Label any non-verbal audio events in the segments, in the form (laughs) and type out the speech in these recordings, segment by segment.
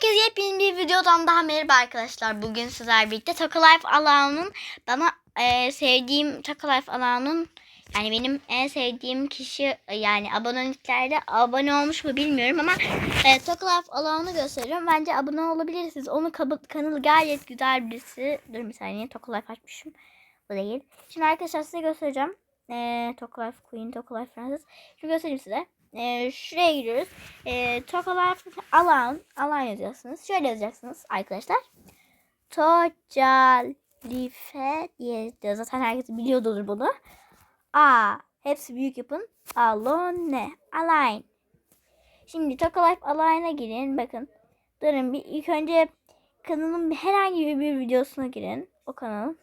Herkese yepyeni bir videodan daha merhaba arkadaşlar. Bugün sizler birlikte Taka Life Alağı'nın bana e, sevdiğim Taka Life Alağı'nın yani benim en sevdiğim kişi e, yani aboneliklerde abone olmuş mu bilmiyorum ama e, Taka Life Alağı'nı gösteriyorum. Bence abone olabilirsiniz. Onun kanalı gayet güzel birisi. Dur bir saniye Taka Life açmışım. Bu değil. Şimdi arkadaşlar size göstereceğim. E, Taka Life Queen, Taka Life Francis. Şimdi göstereyim size. E, şuraya giriyoruz. E, Tokalar alan alan yazıyorsunuz. Şöyle yazacaksınız arkadaşlar. Tocalife diye yazıyor. Zaten herkes biliyordur bunu. A. Hepsi büyük yapın. Alone. Align. Şimdi Tokalife Align'a girin. Bakın. Durun bir ilk önce kanalın herhangi bir videosuna girin. O kanalın.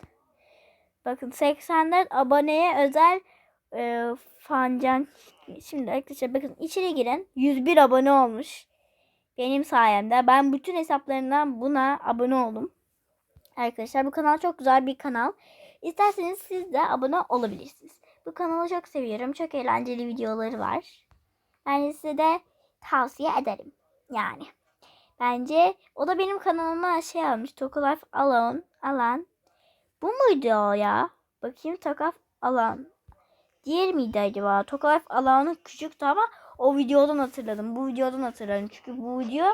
Bakın 84 aboneye özel e, fancan Şimdi arkadaşlar bakın içeri girin. 101 abone olmuş. Benim sayemde. Ben bütün hesaplarından buna abone oldum. Arkadaşlar bu kanal çok güzel bir kanal. İsterseniz siz de abone olabilirsiniz. Bu kanalı çok seviyorum. Çok eğlenceli videoları var. Ben size de tavsiye ederim. Yani. Bence o da benim kanalıma şey almış. Toko Life Alone. Alan. Bu muydu o ya? Bakayım Tokaf Alan. Diğer miydi acaba? Tokalife alanı küçüktü ama o videodan hatırladım. Bu videodan hatırladım. Çünkü bu video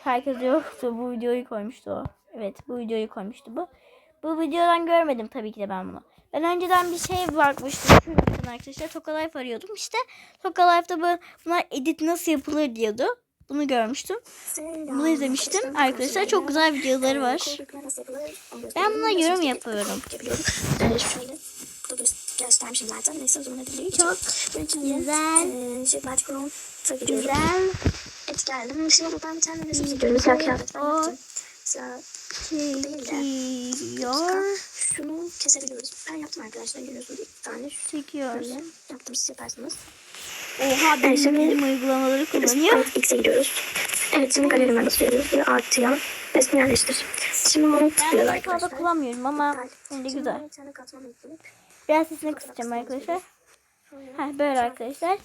herkes yoktu. Bu videoyu koymuştu o. Evet bu videoyu koymuştu bu. Bu videodan görmedim tabii ki de ben bunu. Ben önceden bir şey bakmıştım. Şuradan arkadaşlar Tokalife arıyordum. İşte Tokalife'da bu, bunlar edit nasıl yapılır diyordu. Bunu görmüştüm. Bunu izlemiştim. Arkadaşlar çok güzel videoları var. Ben buna yorum yapıyorum. Ee, şöyle. Bu da göstermişim zaten. Neyse videoyu Çok güzel. Ee, şey, giriyorum. Güzel. Evet geldim. Şimdi buradan bir tane resim çekiyorum. Siyah kıyafet. O çekiyor. Şunu kesebiliyoruz. Ben yaptım arkadaşlar. Görüyorsunuz iki tane. Böyle Çekiyoruz. yaptım siz yaparsınız. Oha benim şimdi- benim uygulamaları kullanıyor. X'e gidiyoruz. Evet şimdi galerime basıyoruz. Ve artıya resmi yerleştir. Şimdi bunu Ben tıklıyoruz bunu fazla arkadaşlar. kullanmıyorum ama şimdi Şimdi güzel. bir tane katman ekleyip Biraz sesini kısacağım arkadaşlar. Ha böyle arkadaşlar.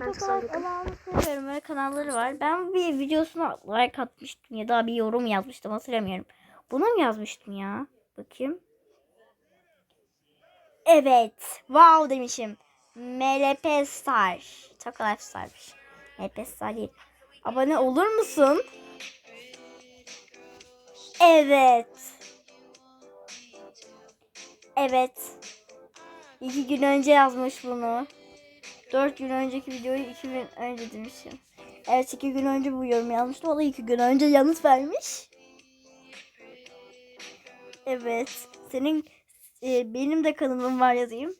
Ben çok. Allah'ını seviyorum. Böyle kanalları var. Ben bir videosuna like atmıştım ya da bir yorum yazmıştım hatırlamıyorum. Bunu mu yazmıştım ya? Bakayım. Evet. Wow demişim. MLP Star. Çok Life Star'mış. MLP Star değil. Abone olur musun? Evet. Evet. İki gün önce yazmış bunu. Dört gün önceki videoyu iki gün önce demişim. Evet iki gün önce bu yorum yazmıştım. O da iki gün önce yanıt vermiş. Evet. Senin e, benim de kanalım var yazayım.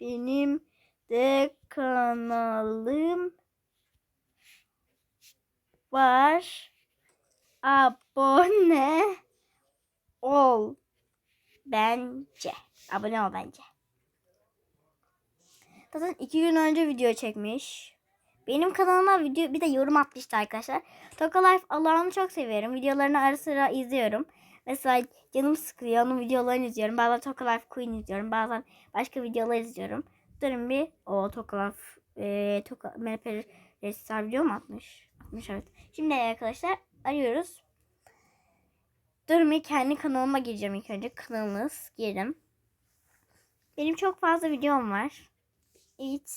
Benim de kanalım var. Abone ol. Bence. Abone ol bence. Zaten iki gün önce video çekmiş. Benim kanalıma video bir de yorum atmıştı arkadaşlar. Toka Life Allah'ını çok seviyorum. Videolarını ara sıra izliyorum. Mesela canım sıkılıyor. Onun videolarını izliyorum. Bazen Toka Life Queen izliyorum. Bazen başka videolar izliyorum. Durun bir. O Toka Life e, Toka MHP Restar video mu atmış? Atmış evet. Şimdi arkadaşlar arıyoruz. Durun bir kendi kanalıma gireceğim ilk önce. Kanalımız girdim. Benim çok fazla videom var. Hiç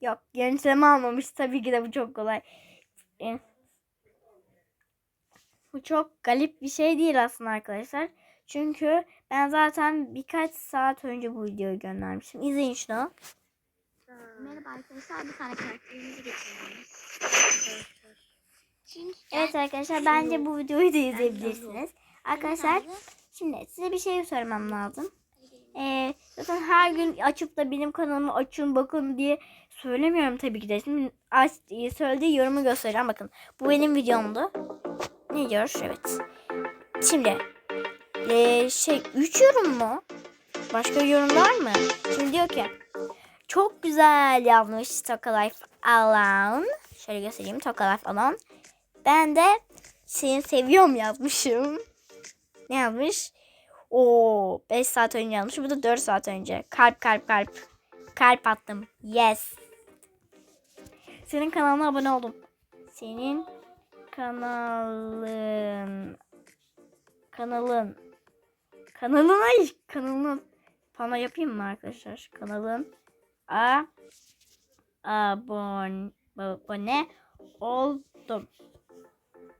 yok yönetleme almamış tabii ki de bu çok kolay. Eh. Bu çok galip bir şey değil aslında arkadaşlar. Çünkü ben zaten birkaç saat önce bu videoyu göndermişim. İzleyin şunu. Merhaba arkadaşlar bir tane karakterimizi geçiyoruz. Evet arkadaşlar bence bu videoyu da izleyebilirsiniz. Arkadaşlar şimdi size bir şey söylemem lazım. Ee, zaten her gün açıp da benim kanalımı açın bakın diye söylemiyorum tabii ki de. Şimdi aç, söylediği yorumu göstereceğim. Bakın bu benim videomdu. Ne diyor? Evet. Şimdi ee, şey 3 yorum mu? Başka yorumlar mı? Şimdi diyor ki çok güzel yazmış Toka Life Alone. Şöyle göstereyim Toka Life Alone. Ben de seni seviyorum yazmışım. Ne yazmış? Oo 5 saat önce yazmış. Bu da 4 saat önce. Kalp kalp kalp. Kalp attım. Yes. Senin kanalına abone oldum. Senin kanalın kanalın kanalın ay kanalın pano yapayım mı arkadaşlar? Kanalın a abone abone oldum.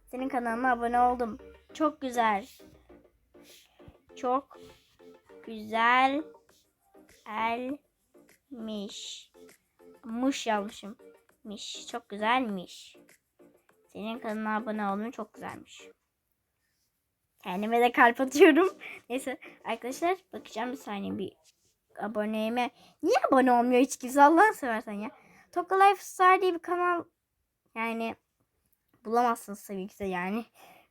Senin kanalına abone oldum. Çok güzel. Çok güzel elmiş. Muş yazmışım. Miş. Çok güzelmiş. Senin kanalına abone olman çok güzelmiş. Kendime de kalp atıyorum. (laughs) Neyse arkadaşlar bakacağım bir saniye bir aboneyime. Niye abone olmuyor hiç kimse Allah'ını seversen ya. Toka Life Star diye bir kanal yani bulamazsınız tabii ki de yani.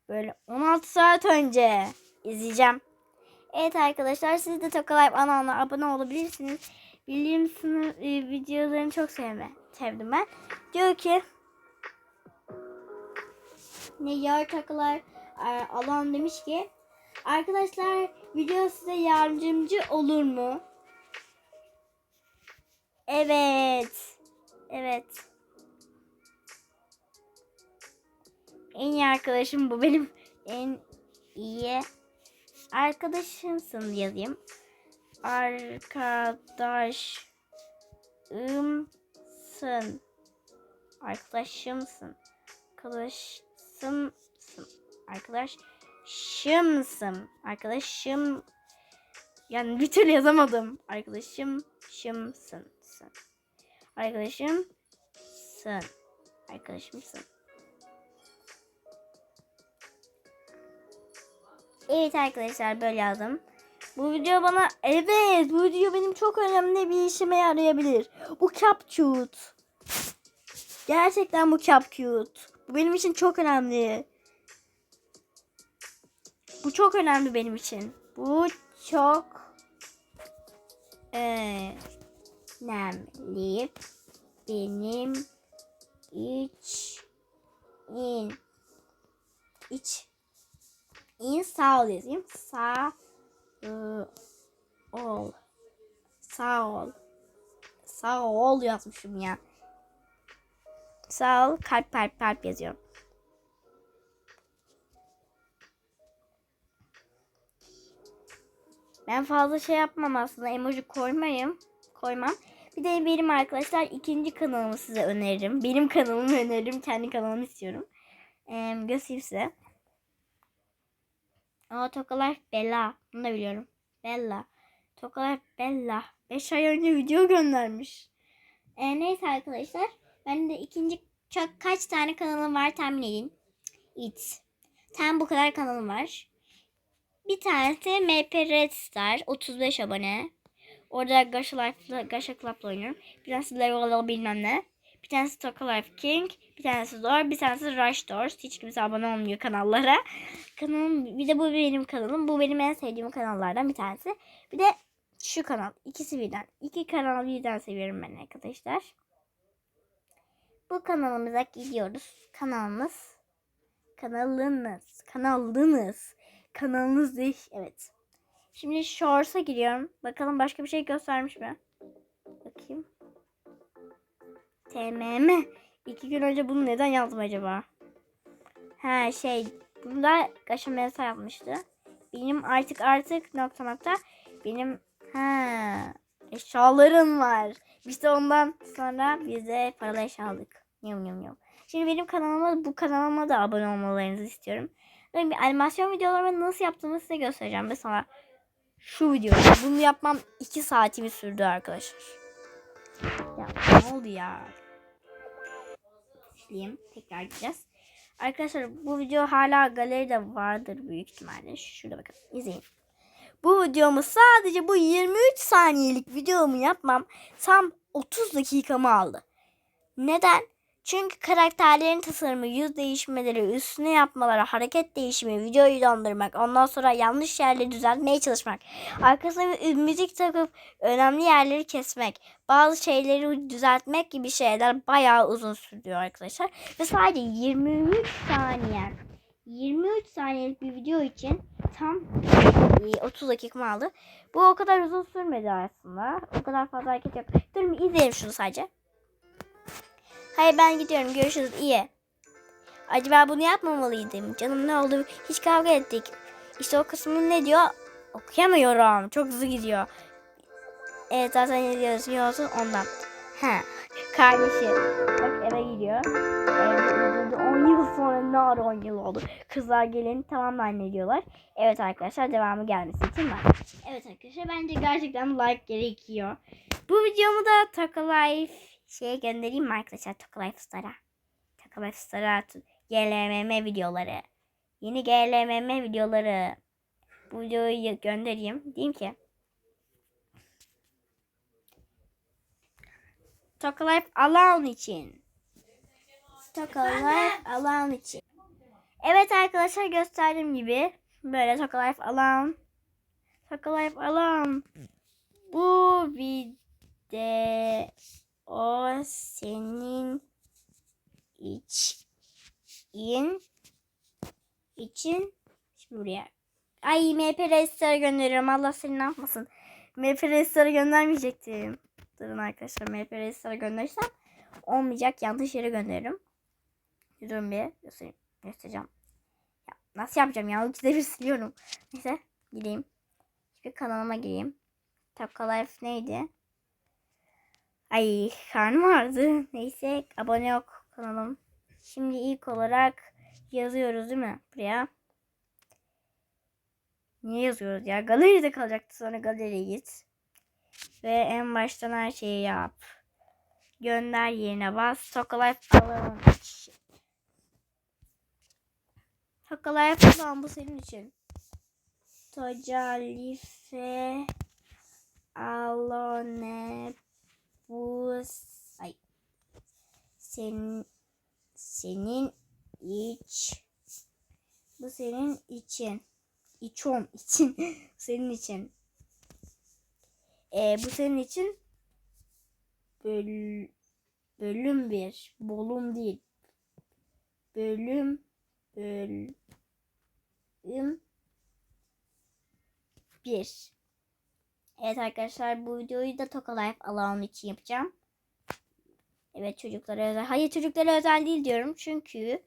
Böyle 16 saat önce izleyeceğim. Evet arkadaşlar siz de Toka Life kanalına abone olabilirsiniz. Bildiğim sınıf e, videolarını çok sevme, sevdim ben. Diyor ki ne yar takılar e, alan demiş ki arkadaşlar video size yardımcı olur mu? Evet. Evet. En iyi arkadaşım bu benim en iyi arkadaşımsın yazayım. Arkadaşımsın. Arkadaşımsın. Arkadaşımsın. Arkadaşımsın. Arkadaşım. Yani bir türlü yazamadım. Arkadaşım şımsın. Sın. Arkadaşım sın. Arkadaşımsın. Evet arkadaşlar böyle yazdım. Bu video bana evet bu video benim çok önemli bir işime yarayabilir. Bu CapCute. Gerçekten bu CapCute. Bu benim için çok önemli. Bu çok önemli benim için. Bu çok önemli benim iç in iç in sağ ol. Sağ ı, ol. Sağ ol. Sağ ol yazmışım ya. Sağ ol. Kalp kalp kalp yazıyorum. Ben fazla şey yapmam aslında. Emoji koymayayım. Koymam. Bir de benim arkadaşlar ikinci kanalımı size öneririm. Benim kanalımı öneririm. Kendi kanalımı istiyorum. Ee, göstereyim size. Aa Tokalar Bella. Bunu da biliyorum. Bella. Tokalar Bella. 5 ay önce video göndermiş. Ee, neyse arkadaşlar. Ben de ikinci çok kaç tane kanalım var tahmin edin. It. Tam bu kadar kanalım var. Bir tanesi MP Red Star 35 abone. Orada Gacha Life'la Gacha Club'la oynuyorum. Bir tanesi Level bilmem ne. Bir tanesi Toka Life King. Bir tanesi Door. Bir tanesi Rush Doors. Hiç kimse abone olmuyor kanallara. Kanalım, bir de bu benim kanalım. Bu benim en sevdiğim kanallardan bir tanesi. Bir de şu kanal. İkisi birden. İki kanal birden seviyorum ben arkadaşlar. Bu kanalımıza gidiyoruz. Kanalımız. Kanalınız. Kanalınız. Kanalınız değil. Evet. Şimdi Shorts'a giriyorum. Bakalım başka bir şey göstermiş mi? Bakayım. TMM. İki gün önce bunu neden yazdım acaba? Ha şey. Bunda Gaşa Melisa yapmıştı. Benim artık artık nokta nokta. Benim ha eşyalarım var. Biz de ondan sonra biz de paralı eşya aldık. Yum yum yum. Şimdi benim kanalıma bu kanalıma da abone olmalarınızı istiyorum. Böyle bir animasyon videolarımı nasıl yaptığımı size göstereceğim. Mesela şu video. Bunu yapmam 2 saatimi sürdü arkadaşlar. Ya ne oldu ya? Sileyim. Tekrar gideceğiz. Arkadaşlar bu video hala galeride vardır büyük ihtimalle. Şurada bakın. izleyin. Bu videomu sadece bu 23 saniyelik videomu yapmam tam 30 dakikamı aldı. Neden? Çünkü karakterlerin tasarımı, yüz değişmeleri, üstüne yapmaları, hareket değişimi, videoyu dondurmak, ondan sonra yanlış yerleri düzeltmeye çalışmak, arkasına bir müzik takıp önemli yerleri kesmek, bazı şeyleri düzeltmek gibi şeyler bayağı uzun sürüyor arkadaşlar. Ve sadece 23 saniye, 23 saniyelik bir video için tam e, 30 dakikamı aldı. Bu o kadar uzun sürmedi aslında. O kadar fazla hareket yok. Durun izleyelim şunu sadece. Hayır ben gidiyorum. Görüşürüz. İyi. Acaba bunu yapmamalıydım. Canım ne oldu? Hiç kavga ettik. İşte o kısmı ne diyor? Okuyamıyorum. Çok hızlı gidiyor. Evet zaten ne diyorsun yiyorsun ondan. Ha. Kardeşi. Bak eve gidiyor. Evde 10 yıl sonra ne ara 10 yıl oldu. Kızlar gelin tamam anne diyorlar. Evet arkadaşlar devamı gelmesi için var. Evet arkadaşlar bence gerçekten like gerekiyor. Bu videomu da Life şeye göndereyim mi arkadaşlar Toka Life Star'a. Toka Life Star'a GLMM videoları. Yeni GLMM videoları. Bu videoyu göndereyim. Diyeyim ki. Toka Life Alan için. Toka Life Alan için. Evet arkadaşlar gösterdiğim gibi böyle Toka Life Alan. Toka Life Alan. Bu video o senin için için şimdi buraya. Ay MP Register'a gönderiyorum. Allah seni ne yapmasın. MP Register'a göndermeyecektim. Durun arkadaşlar MP Register'a gönderirsem olmayacak. Yanlış yere gönderirim durun bir göstereyim göstereceğim. Ya, nasıl yapacağım ya? İkide bir siliyorum. Neyse gideyim bir kanalıma gireyim. Tapka Life neydi? Ay karnım ağrıdı. Neyse abone yok kanalım. Şimdi ilk olarak yazıyoruz değil mi? Buraya. Niye yazıyoruz ya? Galeride kalacaktı sonra galeriye git. Ve en baştan her şeyi yap. Gönder yerine bas. Tokalife alalım. Tokalife alalım bu senin için. Tocalife Alone bu ay. Senin senin iç. Bu senin için. İçom için. (laughs) Senin için. E, bu senin için böl, bölüm bir. Bolum değil. Bölüm bölüm bir Evet arkadaşlar bu videoyu da Toka Life Alone için yapacağım. Evet çocuklara özel. Hayır çocuklara özel değil diyorum. Çünkü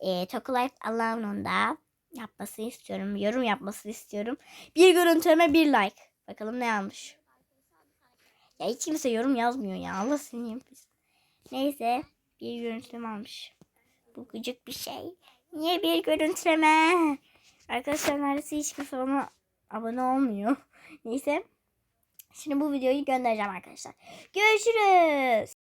e, Toka Life Alone'un da yapmasını istiyorum. Yorum yapmasını istiyorum. Bir görüntüleme bir like. Bakalım ne almış. Ya hiç kimse yorum yazmıyor ya. Allah seni yapmasın. Neyse bir görüntüleme almış. Bu gıcık bir şey. Niye bir görüntüleme? Arkadaşlar neredeyse hiç kimse bana abone olmuyor. (laughs) Neyse. Şimdi bu videoyu göndereceğim arkadaşlar. Görüşürüz.